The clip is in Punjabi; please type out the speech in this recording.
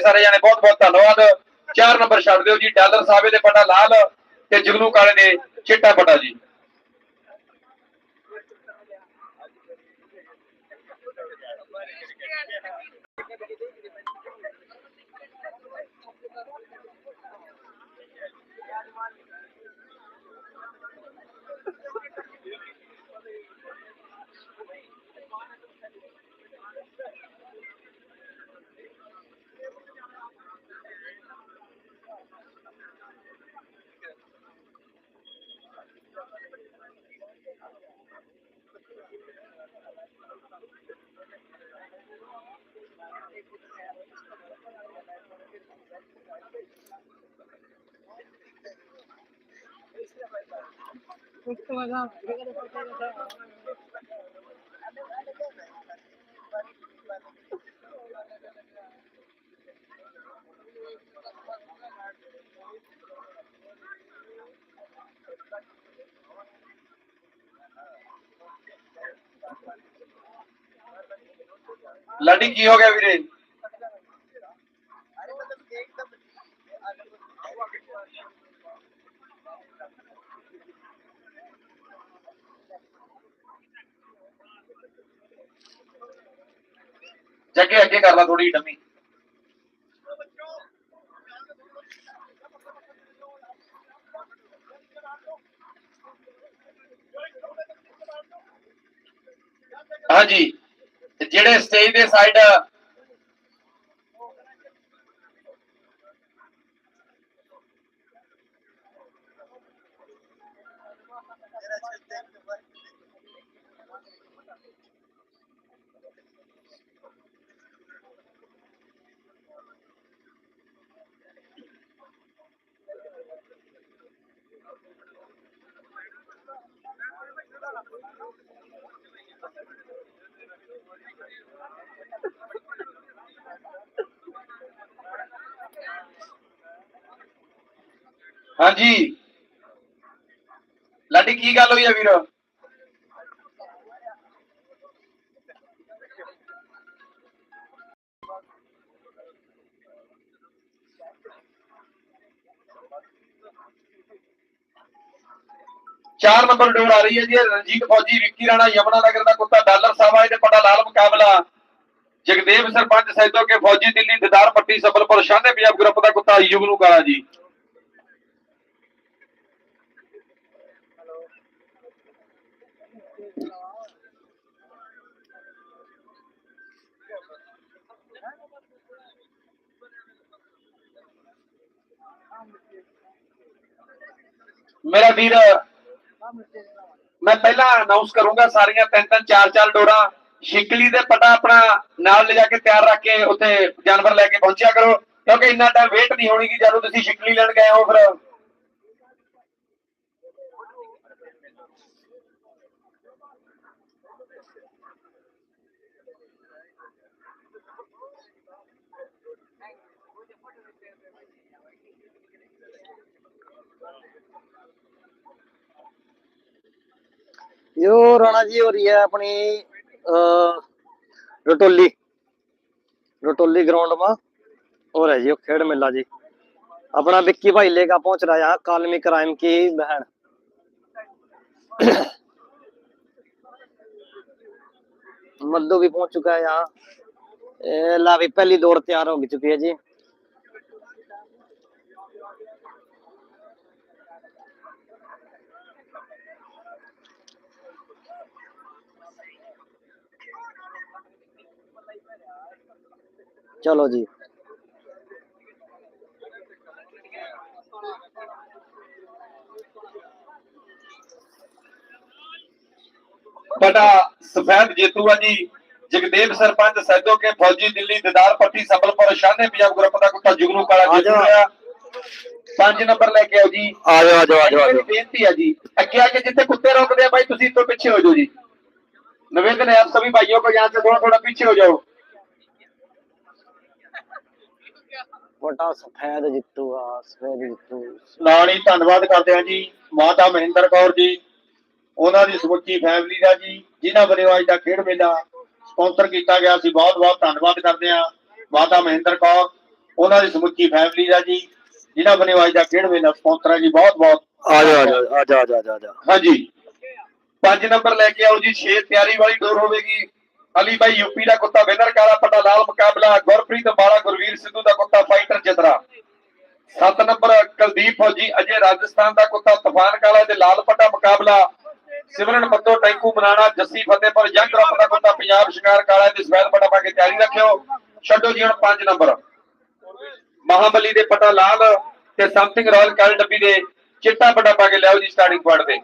ਸਾਰੇ ਜਾਣੇ ਬਹੁਤ ਬਹੁਤ ਧੰਨਵਾਦ। 4 ਨੰਬਰ ਛੱਡ ਦਿਓ ਜੀ, ਡਾਲਰ ਸਾਹਿਬੇ ਦੇ ਪਟਾ ਲਾਲ ਤੇ ਜਗਨੂ ਕਾਲੇ ਦੇ ਚਿੱਟਾ ਪਟਾ ਜੀ। ਲਾਡੀ ਕੀ ਹੋ ਗਿਆ ਵੀਰੇ ਜੱਗੇ ਅੱਗੇ ਕਰ ਲਾ ਥੋੜੀ ਡੰਮੀ ਹਾਂਜੀ ਤੇ ਜਿਹੜੇ ਸਟੇਜ ਦੇ ਸਾਈਡ ਹਾਂਜੀ। ਲਾਡੀ ਕੀ ਗੱਲ ਹੋਈ ਆ ਵੀਰ? ਚਾਰ ਨੰਬਰ ਡੋਰ ਆ ਰਹੀ ਹੈ ਜੀ ਰਣਜੀਤ ਫੌਜੀ, ਵਿੱਕੀ ਰਾਣਾ, ਯਮਨਾ ਨਗਰ ਦਾ ਕੁੱਤਾ ਡਾਲਰ ਸਾਹਿਬ ਇਹਦੇ ਪਟਾ ਲਾਲ ਮੁਕਾਬਲਾ। ਜਗਦੇਵ ਸਰਪੰਚ ਸੈਦੋ ਕੇ ਫੌਜੀ ਦਿੱਲੀ, ਦਿਦਾਰ ਪੱਟੀ ਸਬਲਪੁਰ ਸ਼ਾਹਨੇ ਪੰਜਾਬ ਗਰੁੱਪ ਦਾ ਕੁੱਤਾ ਯੁਗਨੂ ਕਾਲਾ ਜੀ। ਮੇਰਾ ਵੀਰ ਮੈਂ ਪਹਿਲਾਂ ਅਨਾਉਂਸ ਕਰੂੰਗਾ ਸਾਰੀਆਂ ਤਿੰਨ ਤਿੰਨ, ਚਾਰ ਚਾਰ ਡੋਰਾਂ। ਸ਼ਿਕਲੀ ਦੇ ਪਟਾ ਆਪਣਾ ਨਾਲ ਲਿਜਾ ਕੇ ਤਿਆਰ ਰੱਖ ਕੇ ਉੱਥੇ ਜਾਨਵਰ ਲੈ ਕੇ ਪਹੁੰਚਿਆ ਕਰੋ, ਕਿਉਂਕਿ ਇੰਨਾ ਟਾਈਮ ਵੇਟ ਨਹੀਂ ਹੋਣੀ ਕਿ ਜਦੋਂ ਤੁਸੀਂ ਸ਼ਿਕਲੀ ਲੈਣ ਗਏ ਹੋ ਫਿਰ। यो राणा जी हो रही है अपनी अ, रटोली रटोली ग्राउंड में और है जी वो खेड़ मेला जी अपना विक्की भाई लेकर पहुंच रहा है यहाँ कालमी क्राइम की बहन मद्दू भी पहुंच चुका है यहाँ ए, ला भी पहली दौड़ तैयार हो चुकी है जी चलो जी ਬਟਾ ਸਫੈਦ ਜੇਤੂ ਆ ਜੀ ਜਗਦੇਵ ਸਰਪੰਚ ਸੈਦੋ ਕੇ ਫੌਜੀ ਦਿੱਲੀ ਦਿਦਾਰ ਪੱਟੀ ਸਬਲਪੁਰ ਸ਼ਾਹਨੇ ਪੰਜਾਬ ਗਰੁੱਪ ਦਾ ਕੁੱਤਾ ਜੁਗਨੂ ਕਾਲਾ ਆ ਜੇਤੂ ਜਾਓ। ਹੋਇਆ ਪੰਜ ਨੰਬਰ ਲੈ ਕੇ ਆਓ ਜੀ आ जाओ आ जाओ आ जाओ आ ਮੇਰੀ जाओ ਬੇਨਤੀ ਆ ਜੀ ਅੱਗੇ ਆ ਕੇ ਜਿੱਥੇ ਕੁੱਤੇ ਰੋਕਦੇ ਆ ਬਾਈ ਤੁਸੀਂ ਤੋਂ ਪਿੱਛੇ ਹੋ ਜਾਓ ਜੀ निवेदन है आप सभी भाइयों को यहाँ से थोड़ा थोड़ा पीछे हो जाओ ਬਟਾ ਸਫੈਦ ਜਿੱਤੂ ਆ ਸਫੈਦ ਜਿੱਤੂ। ਨਾਲ ਹੀ ਧੰਨਵਾਦ ਕਰਦੇ ਹਾਂ ਜੀ ਮਾਤਾ ਮਹਿੰਦਰ ਕੌਰ ਜੀ ਉਹਨਾਂ ਦੀ ਸਮੁੱਚੀ ਫੈਮਿਲੀ ਦਾ ਜੀ ਜਿਨ੍ਹਾਂ ਵੱਲੋਂ ਅੱਜ ਦਾ ਖੇਡ ਮੇਲਾ ਸਪਾਂਸਰ ਕੀਤਾ ਗਿਆ ਸੀ। ਬਹੁਤ-ਬਹੁਤ ਧੰਨਵਾਦ ਕਰਦੇ ਹਾਂ ਮਾਤਾ ਮਹਿੰਦਰ ਕੌਰ ਉਹਨਾਂ ਦੀ ਸਮੁੱਚੀ ਫੈਮਿਲੀ ਦਾ ਜੀ ਜਿਨ੍ਹਾਂ ਵੱਲੋਂ ਅੱਜ ਦਾ ਖੇਡ ਮੇਲਾ ਸਪਾਂਸਰ ਹੈ ਜੀ। ਬਹੁਤ-ਬਹੁਤ ਆ ਜਾ ਆ ਜਾ ਆ ਜਾ ਆ ਜਾ ਹਾਂਜੀ। ਪੰਜ ਨੰਬਰ ਲੈ ਕੇ ਆਓ ਜੀ। 6 ਤਿਆਰੀ ਵਾਲੀ ਡੋਰ ਹੋਵੇਗੀ। ਅਲੀ ਭਾਈ ਯੂਪੀ ਦਾ ਕੁੱਤਾ ਵਿਨਰ ਕਾਲਾ ਪਟਾ ਲਾਲ ਕੁਲਦੀਪ ਫੌਜੀ, ਅਜੇ ਰਾਜਸਥਾਨ ਦਾ ਕੁੱਤਾ ਤੂਫਾਨ ਕਾਲਾ ਤੇ ਲਾਲ ਪੱਟਾ ਮੁਕਾਬਲਾ। ਸਿਮਰਨ ਪੱਤੋ ਟੈਂਕੂ ਮਨਾਣਾ, ਜੱਸੀ ਫਤਿਹਪੁਰ ਜੰਗ ਗਰੁੱਪ ਦਾ ਕੁੱਤਾ ਪੰਜਾਬ ਸ਼ਿੰਗਾਰ ਕਾਲਾ ਤੇ ਸਵੈਦ ਪੱਟਾ ਪਾ ਕੇ ਤਿਆਰੀ ਰੱਖਿਓ। ਛੱਡੋ ਜੀ ਹੁਣ 5 ਨੰਬਰ। ਮਹਾਬਲੀ ਦੇ ਪਟਾ ਲਾਲ ਤੇ ਸਮਥਿੰਗ ਰਾਇਲ ਕਾਲ ਡੱਬੀ ਦੇ ਚਿੱਟਾ ਪਟਾ ਪਾ ਕੇ ਲਿਆਓ ਜੀ ਸਟਾਰਟਿੰਗ ਪੁਆਇੰਟ ਤੇ।